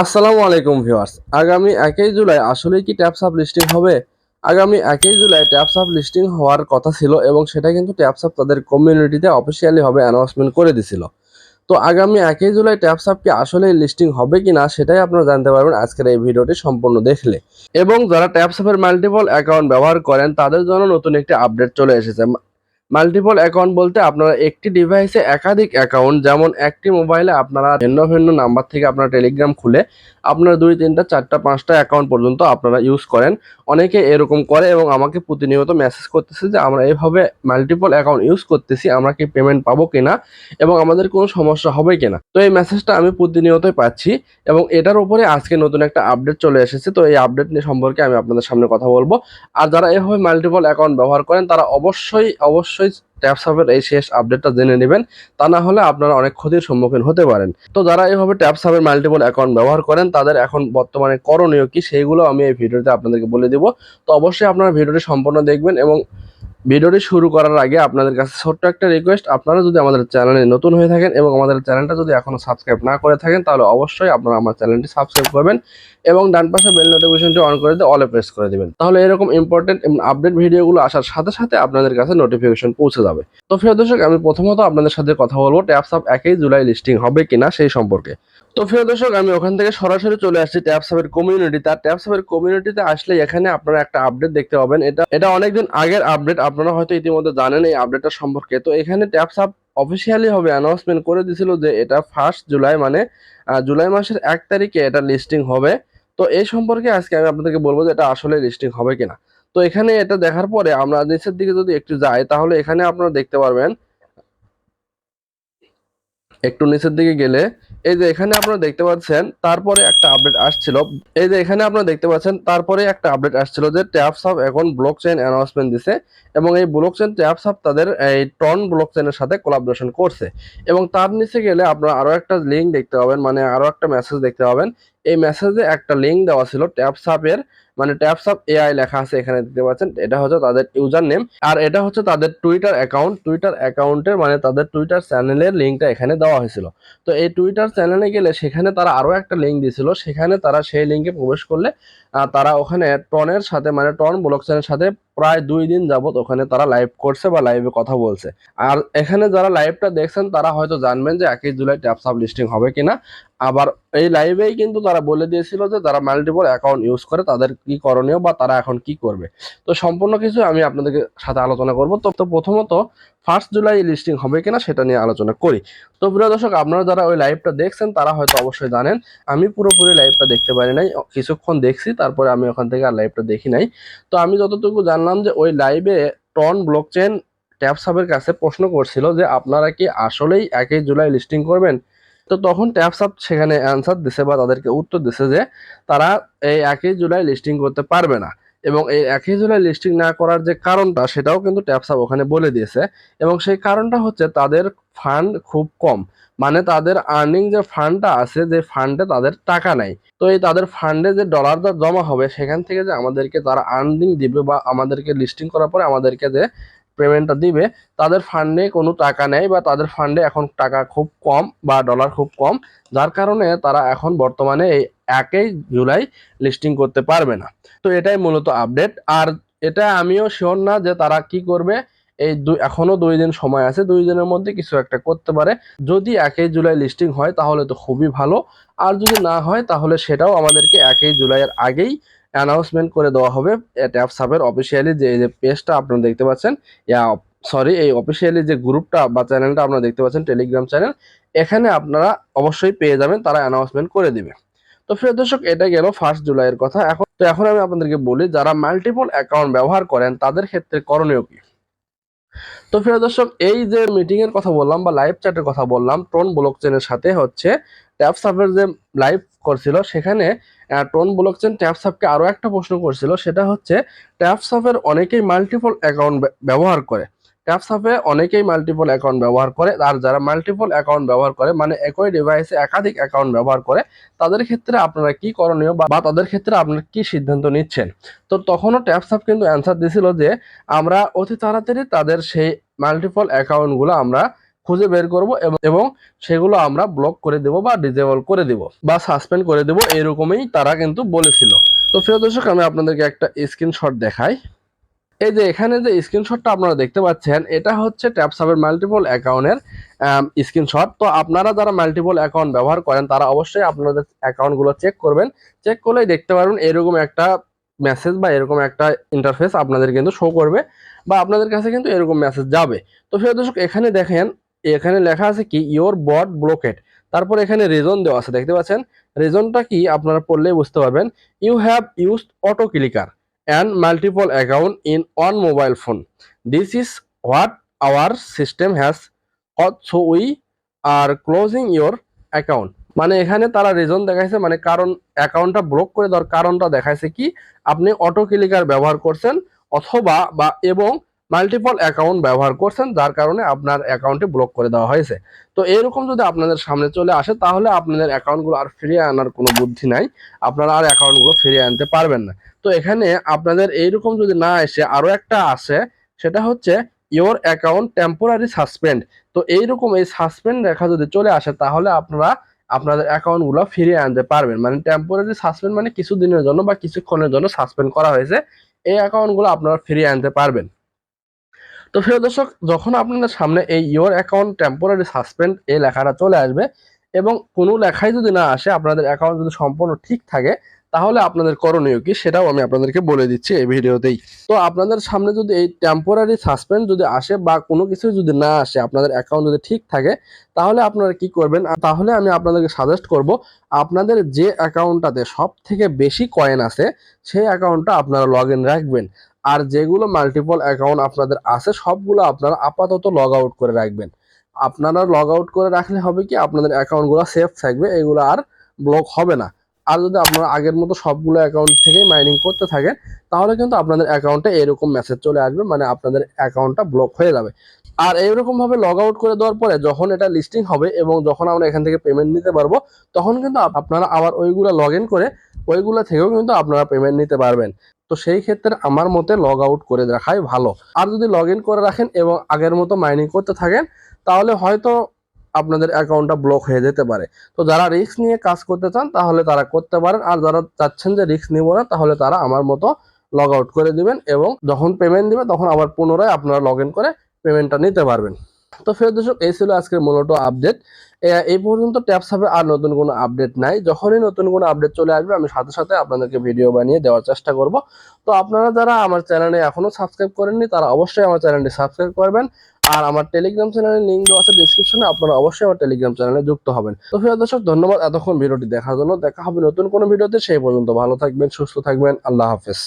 আসসালামু আলাইকুম ভিউয়ার্স। আগামী একই জুলাই আসলে কি ট্যাপস আপ লিস্টিং হবে? আগামী একই জুলাই ট্যাপস আপ লিস্টিং হওয়ার কথা ছিল এবং সেটা কিন্তু ট্যাপস আপ তাদের কমিউনিটিতে অফিসিয়ালি হবে অ্যানাউন্সমেন্ট করে দিছিল। তো আগামী একই জুলাই ট্যাপস আপ কি আসলে লিস্টিং হবে কি না সেটাই আপনারা জানতে পারবেন আজকের এই ভিডিওটি সম্পূর্ণ দেখলে। এবং যারা ট্যাপস আপের মাল্টিপল অ্যাকাউন্ট ব্যবহার করেন, তাদের জন্য নতুন একটি আপডেট চলে এসেছে। মাল্টিপল অ্যাকাউন্ট বলতে আপনারা একটি ডিভাইসে একাধিক অ্যাকাউন্ট যেমন একটি মোবাইলে আপনারা ভিন্ন ভিন্ন নাম্বার থেকে আপনারা টেলিগ্রাম খুলে আপনারা দুই, তিনটা, চারটা, পাঁচটা অ্যাকাউন্ট পর্যন্ত আপনারা ইউজ করেন। অনেকে এরকম করে এবং আমাকে প্রতিনিয়ত মেসেজ করতেছে যে, আমরা এইভাবে মাল্টিপল অ্যাকাউন্ট ইউজ করতেছি, আমরা কি পেমেন্ট পাবো কিনা এবং আমাদের কোনো সমস্যা হবে কিনা? তো এই মেসেজটা আমি প্রতিনিয়তই পাচ্ছি এবং এটার উপরে আজকে নতুন একটা আপডেট চলে এসেছে। তো এই আপডেট নিয়ে সম্পর্কে আমি আপনাদের সামনে কথা বলব। আর যারা এভাবে মাল্টিপল অ্যাকাউন্ট ব্যবহার করেন, তারা অবশ্যই অবশ্যই ট্যাপসাপের এই শেষ আপডেটটা জেনে নেবেন। তা না হলে আপনারা অনেক ক্ষতির সম্মুখীন হতে পারেন। তো যারা এইভাবে ট্যাপস ট্যাপসাপের মাল্টিপল অ্যাকাউন্ট ব্যবহার করেন, তাদের এখন বর্তমানে করণীয় কি? সেইগুলো আমি এই ভিডিওতে আপনাদেরকে বলে দিব। তো অবশ্যই আপনারা ভিডিওটি সম্পূর্ণ দেখবেন এবং ভিডিওটি শুরু করার আগে আপনাদের কাছে ছোট্ট একটা রিকোয়েস্ট আপনারা যদি আমাদের চ্যানেলে নতুন হয়ে থাকেন এবং আমাদের চ্যানেলটা যদি এখনও সাবস্ক্রাইব না করে থাকেন, তাহলে অবশ্যই আপনারা আমার চ্যানেলটি সাবস্ক্রাইব করবেন এবং ডান পাশে বেল নোটিফিকেশনটি অন করে দিয়ে অলে প্রেস করে দিবেন। তাহলে এরকম ইম্পর্টেন্ট এবং আপডেট ভিডিওগুলো আসার সাথে সাথে আপনাদের কাছে নোটিফিকেশন পৌঁছে যাবে। তো প্রিয় দর্শক, আমি প্রথমত আপনাদের সাথে কথা বলব ট্যাপস আপ একই জুলাই লিস্টিং হবে কিনা সেই সম্পর্কে। তো প্রিয় দর্শক, আমি ওখান থেকে সরাসরি চলে আসছি ট্যাপসাপের কমিউনিটি তার ট্যাপসাপের কমিউনিটিতে আসলে এখানে আপনারা একটা আপডেট দেখতে পাবেন। এটা এটা অনেকদিন আগের আপডেট আপনারা হয়তো ইতিমধ্যে জানেন এই আপডেটটা সম্পর্কে। তো এখানে ট্যাপসাপ অফিসিয়ালি হবে অ্যানাউন্সমেন্ট করে দিছিল যে এটা ফার্স্ট জুলাই মানে জুলাই মাসের এক তারিখে এটা লিস্টিং হবে। তো এই সম্পর্কে আজকে আমি আপনাদেরকে বলব যে এটা আসলে লিস্টিং হবে কিনা। তো এখানে এটা দেখার পরে আমরা নিচের দিকে যদি একটু যাই, তাহলে এখানে আপনারা দেখতে পারবেন একটু নিচের দিকে গেলে, এই যে এখানে আপনারা দেখতে পাচ্ছেন, তারপরে একটা আপডেট আসছিল। এই যে এখানে আপনারা দেখতে পাচ্ছেন, তারপরে একটা আপডেট আসছিল যে ট্যাপ সাপ এখন ব্লক চেন অ্যানাউন্সমেন্ট দিছে এবং এই ব্লক চেন ট্যাপ সাপ তাদের এই টন ব্লক চেইনের সাথে কোলাবরেশন করছে। এবং তার নিচে গেলে আপনারা আরও একটা লিঙ্ক দেখতে পাবেন মানে আরও একটা মেসেজ দেখতে পাবেন এই মেসেজে একটা লিঙ্ক দেওয়া ছিল ট্যাপস আপের মানে ট্যাপস আপ এআই লেখা আছে এখানে দেখতে পাচ্ছেন এটা হচ্ছে তাদের ইউজার নেম আর এটা হচ্ছে তাদের টুইটার অ্যাকাউন্ট টুইটার অ্যাকাউন্টের মানে তাদের টুইটার চ্যানেলের লিঙ্কটা এখানে দেওয়া হয়েছিল। তো এই টুইটার চ্যানেলে গেলে সেখানে তারা আরও একটা লিঙ্ক দিয়েছিল। সেখানে তারা সেই লিঙ্কে প্রবেশ করলে তারা ওখানে টনের সাথে মানে টন ব্লক চেনের সাথে প্রায় দুই দিন যাবত ওখানে তারা লাইভ করছে বা লাইভে কথা বলছে। আর এখানে যারা লাইভটা দেখছেন, তারা হয়তো জানবেন যে একই জুলাই ট্যাপস আপ লিস্টিং হবে কিনা। আবার এই লাইভেই কিন্তু তারা বলে দিয়েছিল যে যারা মাল্টিপল অ্যাকাউন্ট ইউজ করে তাদের কি করণীয় বা তারা এখন কি করবে। তো সম্পূর্ণ কিছু আমি আপনাদের সাথে আলোচনা করব। তো তো প্রথমত ফার্স্ট জুলাই লিস্টিং হবে কিনা সেটা নিয়ে আলোচনা করি। তো প্রিয় দর্শক, আপনারা যারা ওই লাইভটা দেখছেন তারা হয়তো অবশ্যই জানেন, আমি পুরোপুরি লাইভটা দেখতে পারি নাই। কিছুক্ষণ দেখছি, তারপরে আমি ওখান থেকে আর লাইভটা দেখি নাই। তো আমি যতটুকু জানলাম যে ওই লাইভে টন ব্লক চেন ট্যাপসাপের কাছে প্রশ্ন করছিল যে আপনারা কি আসলেই একই জুলাই লিস্টিং করবেন? তো তখন ট্যাপসাপ সেখানে অ্যান্সার দিছে বা তাদেরকে উত্তর দিছে যে তারা এই একই জুলাই লিস্টিং করতে পারবে না। এবং এই একই জুলাই লিস্টিং না করার যে কারণটা, সেটাও কিন্তু ট্যাপসাপ ওখানে বলে দিয়েছে। এবং সেই কারণটা হচ্ছে তাদের ফান্ড খুব কম। মানে তাদের আর্নিং যে ফান্ডটা আছে, যে ফান্ডে তাদের টাকা নাই। তো এই তাদের ফান্ডে যে ডলারটা জমা হবে, সেখান থেকে যে আমাদেরকে তারা আর্নিং দিবে বা আমাদেরকে লিস্টিং করার পরে আমাদেরকে যে পেমেন্টটা দিবে, তাদের ফান্ডে কোনো টাকা নেই বা তাদের ফান্ডে এখন টাকা খুব কম বা ডলার খুব কম, যার কারণে তারা এখন বর্তমানে এই একই জুলাই লিস্টিং করতে পারবে না। তো এটাই মূলত আপডেট আর এটা আমিও শিওর না যে তারা কি করবে এই দুই এখনও দুই দিন সময় আছে, দুই দিনের মধ্যে কিছু একটা করতে পারে। যদি একই জুলাই লিস্টিং হয়, তাহলে তো খুবই ভালো। আর যদি না হয়, তাহলে সেটাও আমাদেরকে একই জুলাইয়ের আগেই অ্যানাউন্সমেন্ট করে দেওয়া হবে। ট্যাপ ট্যাপসাপের অফিসিয়ালি যে যে পেজটা আপনারা দেখতে পাচ্ছেন, ইয়া সরি এই অফিসিয়ালি যে গ্রুপটা বা চ্যানেলটা আপনারা দেখতে পাচ্ছেন টেলিগ্রাম চ্যানেল এখানে আপনারা অবশ্যই পেয়ে যাবেন, তারা অ্যানাউন্সমেন্ট করে দিবে। তো প্রিয় দর্শক, এটা গেল ফার্স্ট জুলাইয়ের কথা। এখন তো এখন আমি আপনাদেরকে বলি, যারা মাল্টিপল অ্যাকাউন্ট ব্যবহার করেন, তাদের ক্ষেত্রে করণীয় কি? তো ফিরে দর্শক, এই যে মিটিং এর কথা বললাম বা লাইভ চ্যাটের কথা বললাম টোন ব্লক চেনের সাথে হচ্ছে ট্যাপ সাপের যে লাইভ করছিল, সেখানে টোন ব্লক চেন ট্যাপ সাপকে আরও একটা প্রশ্ন করছিল, সেটা হচ্ছে ট্যাপ সাপের অনেকেই মাল্টিপল অ্যাকাউন্ট ব্যবহার করে। ট্যাপসাপে অনেকেই মাল্টিপল অ্যাকাউন্ট ব্যবহার করে। আর যারা মাল্টিপল অ্যাকাউন্ট ব্যবহার করে মানে একই ডিভাইসে একাধিক অ্যাকাউন্ট ব্যবহার করে, তাদের ক্ষেত্রে আপনারা কি করণীয় বা তাদের ক্ষেত্রে আপনারা কি সিদ্ধান্ত নিচ্ছেন? তো তখনও ট্যাপসাপ কিন্তু অ্যান্সার দিছিল যে, আমরা অতি তাড়াতাড়ি তাদের সেই মাল্টিপল অ্যাকাউন্টগুলো আমরা খুঁজে বের করব এবং- এবং সেগুলো আমরা ব্লক করে দেব বা ডিজেবল করে দেব বা সাসপেন্ড করে দেব, এরকমই তারা কিন্তু বলেছিল। তো প্রিয় দর্শক, আমি আপনাদেরকে একটা স্ক্রিনশট দেখাই। এই যে এখানে যে স্ক্রিনশটটা আপনারা দেখতে পাচ্ছেন, এটা হচ্ছে ট্যাপসাবের মাল্টিপল অ্যাকাউন্টের স্ক্রিনশট তো আপনারা যারা মাল্টিপল অ্যাকাউন্ট ব্যবহার করেন, তারা অবশ্যই আপনাদের অ্যাকাউন্টগুলো চেক করবেন। চেক করলেই দেখতে পারবেন এরকম একটা মেসেজ বা এরকম একটা ইন্টারফেস আপনাদের কিন্তু শো করবে বা আপনাদের কাছে কিন্তু এরকম মেসেজ যাবে। তো প্রিয় দর্শক, এখানে দেখেন, এখানে লেখা আছে কি ইওর বট ব্লকেট তারপর এখানে রিজন দেওয়া আছে, দেখতে পাচ্ছেন? রিজনটা কি? আপনারা পড়লেই বুঝতে পারবেন। You have used auto clicker and multiple account in one mobile phone. This is what our system has got so we are closing your account. মানে এখানে তারা রিজন দেখাইছে মানে কারণ অ্যাকাউন্টটা ব্লক করে দেওয়ার কারণটা দেখাইছে কি, আপনি অটো ক্লিকার ব্যবহার করছেন অথবা বা এবং মাল্টিপল অ্যাকাউন্ট ব্যবহার করছেন, যার কারণে আপনার অ্যাকাউন্টে ব্লক করে দেওয়া হয়েছে তো এরকম যদি আপনাদের সামনে চলে আসে, তাহলে আপনাদের অ্যাকাউন্টগুলো আর ফিরিয়ে আনার কোনো বুদ্ধি নাই আপনারা আর অ্যাকাউন্টগুলো ফিরিয়ে আনতে পারবেন না তো এখানে আপনাদের এইরকম যদি না এসে আরও একটা আসে সেটা হচ্ছে ইওর অ্যাকাউন্ট টেম্পোরারি সাসপেন্ড তো এইরকম এই সাসপেন্ড রেখা যদি চলে আসে, তাহলে আপনারা আপনাদের অ্যাকাউন্টগুলো ফিরিয়ে আনতে পারবেন। মানে টেম্পোরারি সাসপেন্ড মানে কিছুদিনের জন্য বা কিছুক্ষণের জন্য সাসপেন্ড করা হয়েছে। এই অ্যাকাউন্টগুলো আপনারা ফিরিয়ে আনতে পারবেন। তো প্রিয় দর্শক, যখন আপনাদের সামনে এই ইওর অ্যাকাউন্ট টেম্পোরারি সাসপেন্ড এই লেখাটা চলে আসবে এবং কোনো লেখাই যদি না আসে, আপনাদের অ্যাকাউন্ট যদি সম্পূর্ণ ঠিক থাকে তাহলে আপনাদের করণীয় কি? সেটাও আমি আপনাদেরকে বলে দিচ্ছি এই ভিডিওতেই। তো আপনাদের সামনে যদি এই টেম্পোরারি সাসপেন্ড যদি আসে বা কোনো কিছু যদি না আসে, আপনাদের অ্যাকাউন্ট যদি ঠিক থাকে, তাহলে আপনারা কি করবেন? তাহলে আমি আপনাদেরকে সাজেস্ট করব, আপনাদের যে অ্যাকাউন্টটাতে সব থেকে বেশি কয়েন আছে, সেই অ্যাকাউন্টটা আপনারা লগ ইন রাখবেন। আর যেগুলো মাল্টিপল অ্যাকাউন্ট আপনাদের আছে, সবগুলো আপনারা আপাতত লগ আউট করে রাখবেন। আপনারা লগ আউট করে রাখলে হবে কি? আপনাদের অ্যাকাউন্টগুলো সেফ থাকবে, এগুলো আর ব্লক হবে না। আর যদি আপনারা আগের মতো সবগুলো অ্যাকাউন্ট থেকেই মাইনিং করতে থাকেন, তাহলে কিন্তু আপনাদের অ্যাকাউন্টে এরকম মেসেজ চলে আসবে মানে আপনাদের অ্যাকাউন্টটা ব্লক হয়ে যাবে। আর এইরকম ভাবে লগ আউট করে দেওয়ার পরে যখন এটা লিস্টিং হবে এবং যখন আমরা এখান থেকে পেমেন্ট নিতে পারব, তখন কিন্তু আপনারা আবার ওইগুলো লগ ইন করে ওইগুলো থেকেও কিন্তু আপনারা পেমেন্ট নিতে পারবেন। তো সেই ক্ষেত্রে আমার মতে লগ আউট করে রাখাই ভালো। আর যদি লগ ইন করে রাখেন এবং আগের মতো মাইনিং করতে থাকেন, তাহলে হয়তো আপনাদের অ্যাকাউন্টটা ব্লক হয়ে যেতে পারে। তো যারা রিস্ক নিয়ে কাজ করতে চান, তাহলে তারা করতে পারেন। আর যারা চাচ্ছেন যে রিস্ক নিব না, তাহলে তারা আমার মতো লগ আউট করে দিবেন এবং যখন পেমেন্ট দিবে, তখন আবার পুনরায় আপনারা লগ ইন করে পেমেন্টটা নিতে পারবেন। তো ফের দর্শক, এই ছিল আজকের মূলত আপডেট এই পর্যন্ত ট্যাপস হবে আর নতুন কোনো আপডেট নাই। যখনই নতুন কোনো আপডেট চলে আসবে, আমি সাথে সাথে আপনাদেরকে ভিডিও বানিয়ে দেওয়ার চেষ্টা করব। তো আপনারা যারা আমার চ্যানেলে এখনও সাবস্ক্রাইব করেননি, তারা অবশ্যই আমার চ্যানেলটি সাবস্ক্রাইব করবেন। আর আমার টেলিগ্রাম চ্যানেলের লিঙ্ক দেওয়া আছে ডিসক্রিপশনে আপনারা অবশ্যই আমার টেলিগ্রাম চ্যানেলে যুক্ত হবেন। তো প্রিয় দর্শক, ধন্যবাদ এতক্ষণ ভিডিওটি দেখার জন্য। দেখা হবে নতুন কোনো ভিডিওতে, সেই পর্যন্ত ভালো থাকবেন, সুস্থ থাকবেন, আল্লাহ হাফেজ।